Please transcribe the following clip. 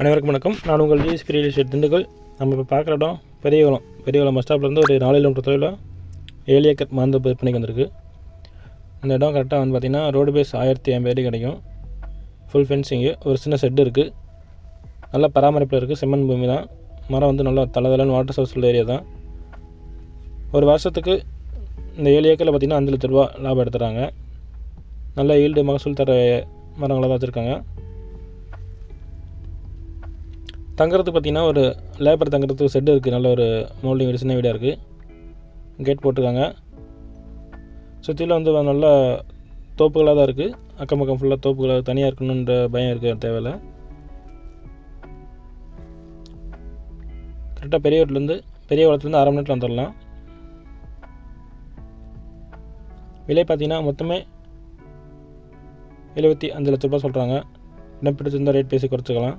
அனைவருக்கும் வணக்கம். நான் உங்கள் ஜிஎஸ்பி ரியல் எஸ்டேட் திண்டுக்கல். நம்ம இப்போ பார்க்குற இடம் பெரியகுளம். பெரியகுளம் பஸ் ஸ்டாப்லேருந்து ஒரு நாலு கிலோமீட்டர் தொலைவில் ஏழு ஏக்கர் மருந்து விற்பனைக்கு வந்திருக்கு. இந்த இடம் கரெக்டாக வந்து பார்த்திங்கன்னா ரோடு பேஸ் ஆயிரத்தி ஐம்பது கிடைக்கும். ஃபுல் ஃபென்சிங்கு ஒரு சின்ன செட்டு இருக்குது நல்ல பராமரிப்பில் இருக்குது செம்மண் பூமி தான். மரம் வந்து நல்லா தளதளன்னு வாட்டர் சோர்ஸ் உள்ள ஏரியா தான். ஒரு வருஷத்துக்கு இந்த ஏழு ஏக்கரில் பார்த்திங்கன்னா அஞ்சு லட்ச ரூபா லாபம் எடுத்துகிறாங்க நல்ல ஈல்டு மகசூல் தர மரங்களாக தான் வச்சுருக்காங்க. தங்குறதுக்கு பார்த்தீங்கன்னா ஒரு லேபர் தங்குறதுக்கு செட்டு இருக்குது நல்ல ஒரு மோல்டிங் வீடு சின்ன வீடாக இருக்குது கேட் போட்டிருக்காங்க. சுற்றியில் வந்து நல்ல தோப்புகளாக தான் இருக்குது அக்கம் பக்கம் ஃபுல்லாக தோப்புகளாக தனியாக இருக்கணுன்ற பயம் இருக்குது தேவையில்ல. கரெக்டாக பெரிய வீட்டிலேருந்து பெரிய குளத்துலேருந்து அரை மணி நேரத்தில் வந்துடலாம். விலை பார்த்தீங்கன்னா மொத்தமே எழுபத்தி அஞ்சு லட்ச ரூபாய் சொல்கிறாங்க இடம் பிடிச்சிருந்தால் ரேட் பேசி குறைச்சிக்கலாம்.